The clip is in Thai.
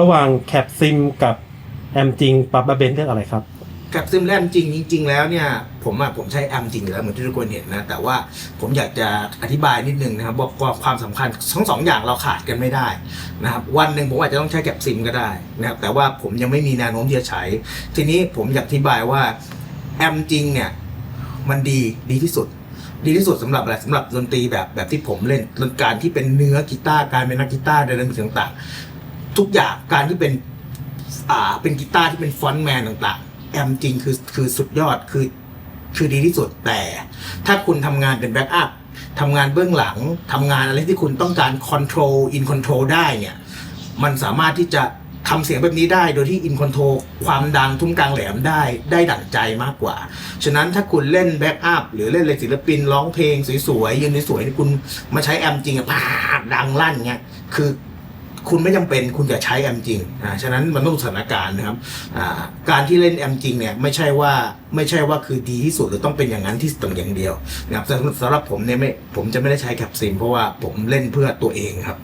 ระหว่างแคปซิมกับแอมจริงปั๊บเบนเลือกอะไรครับกับซิมแลมจริงจริง ๆ แล้วเนี่ยผมอะผมใช้แอมจริงอยู่แล้วเหมือนที่ทุกคนเห็นนะแต่ว่าผมอยากจะอธิบายนิดนึงนะครับว่าความสำคัญทั้งสองอย่างเราขาดกันไม่ได้นะครับวันหนึ่งผมอาจจะต้องใช้แคปซิมก็ได้นะครับแต่ว่าผมยังไม่มีแนวโน้มที่จะใช้ ทีนี้ผมอยากอธิบายว่าแอมจริงเนี่ยมันดีดีที่สุด ดีที่สุดสำหรับอะไรสำหรับดนตรีแบบแบบที่ผมเล่นดนการที่เป็นเนื้อกีตาร์การเป็นนักกีตาร์เดินดนตรีต่าง ทุกอย่างการที่เป็นอ่าเป็นกีตาร์ที่เป็นฟอนต์แมนต่างๆ แอมจริงคือคือสุดยอดคือคือดีที่สุดแต่ ถ้าคุณทำงานเป็นแบ็กอัพทำงานเบื้องหลังทำงานอะไรที่คุณต้องการคอนโทรลอินคอนโทรลได้เนี่ยมันสามารถที่จะทำเสียงแบบนี้ได้โดยที่อินคอนโทรความดังทุ้มกลางแหลมได้ได้ดั่งใจมากกว่า ฉะนั้นถ้าคุณเล่นแบ็กอัพหรือเล่นอะไรศิลปินร้องเพลงสวยๆยืนสวยๆคุณมาใช้แอมจริงอะปาดดังลั่นเงี้ยคือ คุณไม่จำเป็นคุณจะใช้แอมจริงอ่าฉะนั้นมันต้องสถานการณ์นะครับอ่าการที่เล่นแอมจริงเนี่ยไม่ใช่ว่าไม่ใช่ว่าคือดีที่สุดหรือต้องเป็นอย่างนั้นที่ตรงอย่างเดียวนะครับสำหรับสำหรับผมเนี่ยไม่ผมจะไม่ได้ใช้แคปซิมเพราะว่าผมเล่นเพื่อตัวเองครับ